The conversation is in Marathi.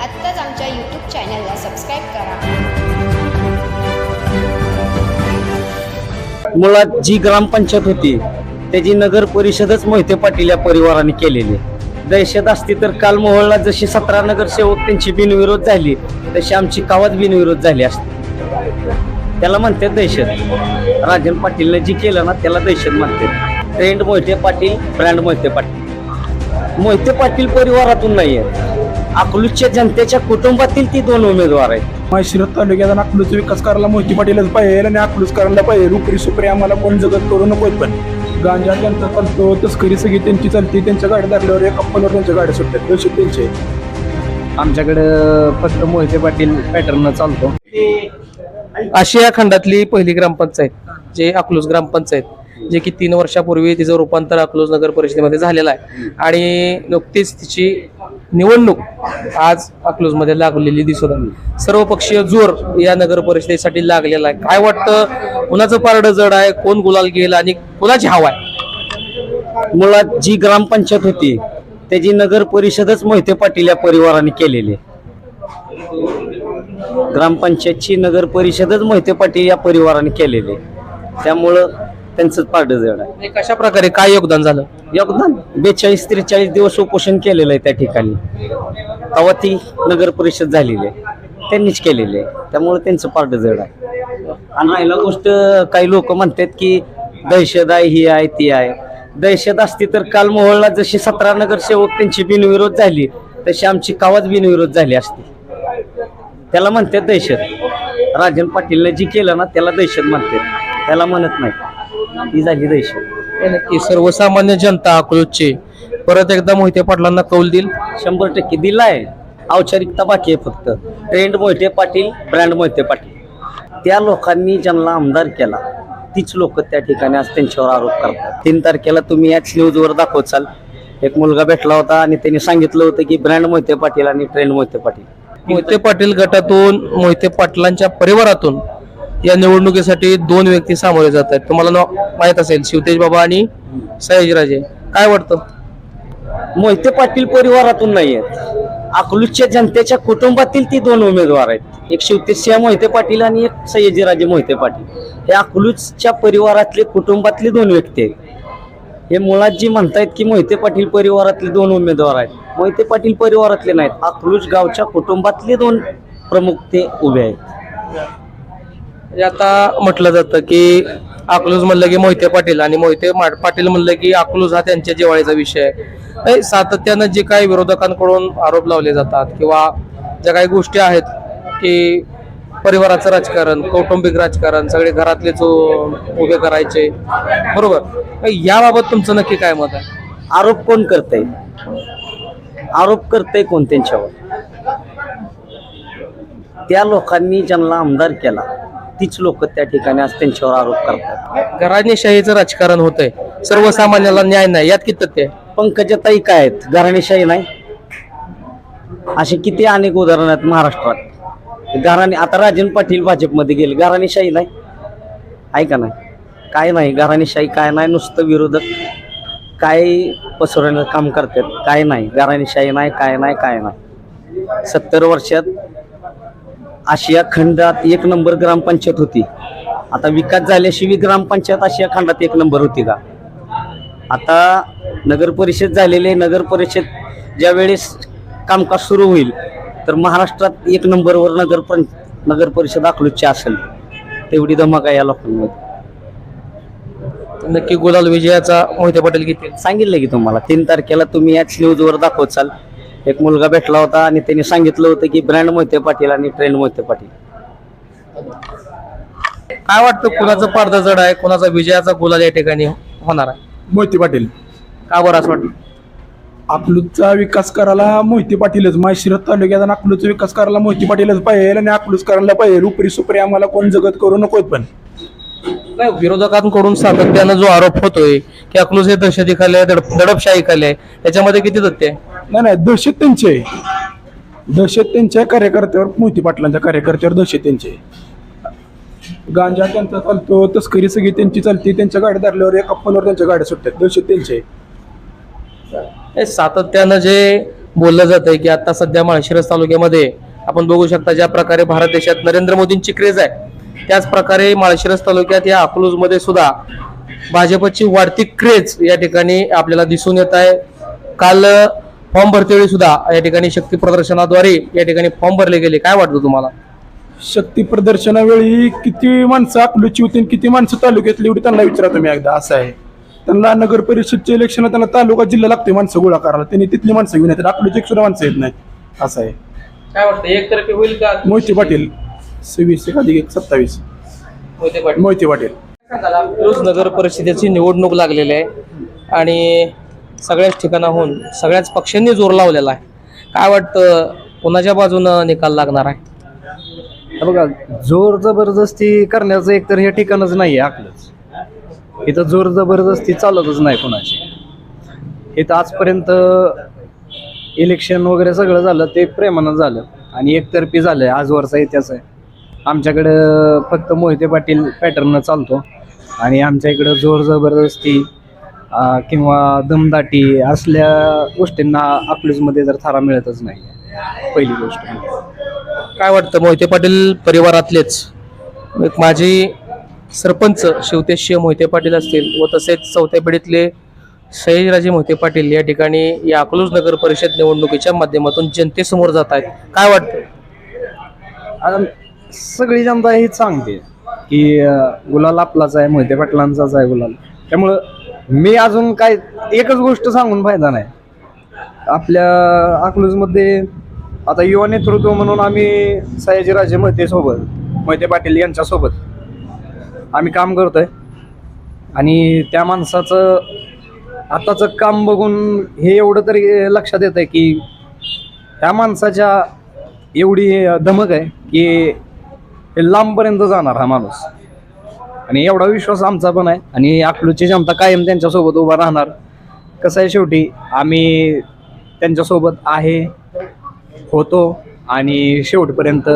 यूट्यूब चॅनलला सबस्क्राईब करा. मुळात जी ग्रामपंचायत होती त्याची नगर परिषदच मोहिते पाटील या परिवाराने केलेली. आहे. दहशत असती तर काल मोहळला जशी सतरा नगरसेवक त्यांची बिनविरोध झाली तशी आमची कावात बिनविरोध झाली असते. त्याला म्हणतात दहशत. राजन पाटीलने जी केलं ना त्याला दहशत म्हणतात. Trend Mohite Patil brand Mohite Patil. Mohite Patil परिवारातून नाही आहेत अकलूजच्या जनतेच्या कुटुंबातील ती दोन उमेदवार आहेत. माळशिरस तालुक्याचा नागपूरचा विकास करायला मोहिती पाटीलच पाहिजे आणि अकलूज करायला पाहिजे. रुपरी सुपरी आम्हाला कोण जगत करू नकोत पण. गांजा त्यांचा चालतो तस्करी सगळी त्यांची चालते. त्यांच्या गाड्या धरल्यावर एका फोनवर त्यांच्या गाड्या सुटतात. तसे त्यांचे आमच्याकडं फक्त मोहिते पाटील पॅटर्न चालतो. आशिया खंडातली पहिली ग्रामपंचायत जे अकलूज ग्रामपंचायत जे की तीन वर्षापूर्वी तिचं रूपांतर अकलूज नगर परिषदेमध्ये झालेलं आहे. आणि नुकतीच तिची निवडणूक आज अकलूजमध्ये लागलेली दिसत आहे सर्वपक्षीय जोर या नगर परिषदेसाठी लागलेला आहे. काय वाटतं कुणाचं पारडं जड आहे कोण गुलाल घेईल आणि कुणाची हवा आहे? मुळात जी ग्रामपंचायत होती त्याची नगर परिषदच मोहिते पाटील या परिवाराने केलेली. ग्रामपंचायतची नगर परिषदच मोहिते पाटील या परिवाराने केलेली. त्यामुळं त्यांचं पारड जड आहे. कशा प्रकारे काय योगदान झालं? योगदान. बेचाळीस त्रेचाळीस दिवस उपोषण केलेलं आहे त्या ठिकाणी. तेव्हा ती नगर परिषद झालेली आहे. त्यांनीच केलेली आहे. त्यामुळे त्यांचं पार्ट जड आहे. आणि राहिला गोष्ट काही लोक म्हणतात की दहशत आहे ही आहे ती आहे. दहशत असती तर काल मोहळला जशी सतरा नगरसेवक त्यांची बिनविरोध झाली तशी आमची कावाच बिनविरोध झाली असती. त्याला म्हणतात दहशत. राजन पाटीलने जी केलं ना त्याला दहशत म्हणतात. त्याला म्हणत नाही. ती झाली दहशत. नक्की सर्वसामान्य जनता अकलूजची परत एकदा मोहिते पाटलांना कौल देईल. शंभर टक्के दिलाय. औपचारिकता बाकी आहे फक्त. Trend Mohite Patil brand Mohite Patil. त्या लोकांनी ज्यांना आमदार केला तीच लोक त्या ठिकाणी आज त्यांच्यावर आरोप करतात. तीन तारखेला तुम्ही याच न्यूजवर दाखवचाल. एक मुलगा भेटला होता आणि त्यांनी सांगितलं होतं की ब्रँड मोहिते पाटील आणि ट्रेंड मोहिते पाटील. मोहिते पाटील गटातून मोहिते पाटलांच्या परिवारातून या निवडणुकीसाठी दोन व्यक्ती सामोरे जात आहेत. तुम्हाला माहीत असेल शिवतेज बाबा आणि सयाजीराजे काय वाटतं? मोहिते पाटील परिवारातून नाही आहेत. अकलूजच्या जनतेच्या कुटुंबातील ती दोन उमेदवार आहेत. एक शिवतेसिंह मोहिते पाटील आणि एक सयाजीराजे मोहिते पाटील. हे अकलूजच्या परिवारातले कुटुंबातले दोन व्यक्ती आहेत. हे मुळात जी म्हणतायत की मोहिते पाटील परिवारातले दोन उमेदवार आहेत. मोहिते पाटील परिवारातले नाहीत. अकलूज गावच्या कुटुंबातले दोन प्रमुख ते उभे आहेत. म्हणजे आता म्हटलं जातं की अकलूज म्हणलं की मोहिते पाटील आणि मोहिते मा- पाटील म्हणलं की अकलूज हा त्यांच्या जिवाळीचा विषय आहे. सातत्यानं जे काही विरोधकांकडून आरोप लावले जातात किंवा ज्या काही गोष्टी आहेत की परिवाराचं राजकारण कौटुंबिक राजकारण सगळे घरातले जो उभे करायचे बरोबर? याबाबत तुमचं नक्की काय मत आहे? आरोप कोण करतय? आरोप करतय कोण त्यांच्यावर? त्या लोकांनी ज्यांना आमदार केला तीच लोक त्या ठिकाणी आज त्यांच्यावर आरोप करतात. घराणेशाहीचं राजकारण होतंय. सर्वसामान्याला न्याय नाही. यात किती तथ्य आहे? पंकजाताई काय आहेत? घराणेशाही नाही? असे किती अनेक उदाहरण आहेत महाराष्ट्रात. घराणे आता राजन पाटील भाजपमध्ये गेले. घराणेशाही नाही? आहे का नाही? काय नाही. घराणेशाही काय नाही? नुसतं विरोधक. काय पसरवण्याचं काम करतात? काय नाही. घराणेशाही नाही काय नाही काय नाही. सत्तर वर्षात आशिया खंडात एक नंबर ग्रामपंचायत होती. आता विकास झाल्याशिवाय ग्रामपंचायत आशिया खंडात एक नंबर होती का? आता नगर परिषद झालेले नगर परिषद ज्या वेळेस कामकाज सुरू होईल तर महाराष्ट्रात एक नंबरवर नगर पण नगर परिषद अकलूजची असेल. तेवढी धमक या लोकांमध्ये. नक्की गुलाल विजयाचा मोहिते पाटील घेतील. सांगितलं की तुम्हाला तीन तारखेला तुम्ही याच न्यूजवर दाखवचाल. एक मुलगा भेटला होता आणि त्यांनी सांगितलं होतं की ब्रँड मोहिते पाटील आणि ट्रेंड मोहिते पाटील. काय वाटतं कुणाचं पारदा जड आहे? कुणाचा विजयाचा गुलाल या ठिकाणी होणार आहे? मोहिती पाटील. का बरं असं वाटतं? अकलूजचा विकास करायला मोहिती पाटीलच. माळशिरस तालुक्याचा नागपूरचा विकास करायला मोहिती पाटीलच पाहिजे आणि अकलूज करायला पाहिजे. रुपरी सुपरी आम्हाला कोण जगत करू नकोत पण. नाही विरोधकांकडून सातत्यानं जो आरोप होतोय की अकलूज हे दहशतीखाली आहे दडप दडपशाहीखाली आहे याच्यामध्ये किती तथ्य आहे नाही नाही दहशत त्यांची आहे दहशत त्यांच्या कार्यकर्त्यावर मोहिती पाटलांच्या कार्यकर्त्यावर दहशत त्यांची आहे. गांजा त्यांचा चालतो तस्करी सगळी त्यांची चालते त्यांच्या गाड्या धरल्यावर एका फोनवर त्यांच्या गाड्या सुटतात दहशत त्यांची आहे. हे सातत्यानं जे बोललं जातंय की आता सध्या माळशिरस तालुक्यामध्ये आपण बघू शकता ज्या प्रकारे भारत देशात नरेंद्र मोदींची क्रेज आहे त्याच प्रकारे माळशिरस तालुक्यात या अकलूजमध्ये सुद्धा भाजपची वाढती क्रेज या ठिकाणी आपल्याला दिसून येत आहे. काल फॉर्म भरतेवेळी सुद्धा या ठिकाणी शक्ती प्रदर्शनाद्वारे या ठिकाणी फॉर्म भरले गेले. काय वाटतं तुम्हाला? शक्ती प्रदर्शनावेळी किती माणसं अकलूची होती आणि किती माणसं तालुक्यातली एवढी त्यांना विचारा तुम्ही एकदा असं आहे. त्यांना नगर परिषदचे इलेक्शन त्यांना तालुका जिल्हा लागते माणसं गोळा करायला. त्यांनी तिथली माणसं घेऊन येतात. अकलूची एक सुद्धा माणसं येत नाहीत. असं आहे. काय वाटतं एकतर्फी होईल का? मोहिते पाटील. सव्वीस एक अधिक एक सत्तावीस. मोहिते पाटील. मोहिते पाटील. अकलूज नगर परिषदेची निवडणूक लागलेली आहे आणि सगळ्याच ठिकाणाहून सगळ्याच पक्षांनी जोर लावलेला आहे. काय वाटतं कोणाच्या बाजूनं निकाल लागणार आहे? हे बघा जोर जबरदस्ती करण्याचं एक तर हे ठिकाणच नाही आहे आपलंच. इथं जोर जबरदस्ती चालतच नाही कोणाची. इथं आजपर्यंत इलेक्शन वगैरे सगळं झालं ते प्रेमानं झालं. आणि एकतर्फी झालं आजवरचा इतिहास आहे. आमच्याकडं फक्त मोहिते पाटील पॅटर्न चालतो. आणि आमच्या इकडं जोर जबरदस्ती किंवा दमदाटी असल्या गोष्टींना अकलूजमध्ये तर थारा मिळतच नाही. पहिली गोष्ट म्हणजे. काय वाटतं? मोहिते पाटील परिवारातलेच. एक माजी सरपंच शिवतेश मोहिते पाटील असतील व तसेच चौथ्या पिढीतले सयाजीराजे मोहिते पाटील या ठिकाणी या अकलूज नगर परिषद निवडणुकीच्या माध्यमातून जनतेसमोर जात आहेत. काय वाटतं? सगळी जनता हे सांगते की गुलाल आपलाच आहे मोहिते पाटलांचाच आहे गुलाल. त्यामुळं मी अजून काय एकच गोष्ट सांगून फायदा नाही. आपल्या अकलूजमध्ये आता युवा नेतृत्व म्हणून आम्ही सयाजीराजे मोहितेसोबत मोहिते पाटील यांच्यासोबत आम्ही काम करतोय. आणि त्या माणसाचं आताचं काम बघून हे एवढं तरी लक्षात येत आहे की त्या माणसाच्या एवढी धमक आहे की हे लांबपर्यंत जाणार हा माणूस. आणि एवढा विश्वास आमचा पण आहे. आणि अकलूची जनता कायम त्यांच्यासोबत उभा राहणार. कसं आहे शेवटी आम्ही त्यांच्यासोबत आहे होतो. आणि शेवटपर्यंत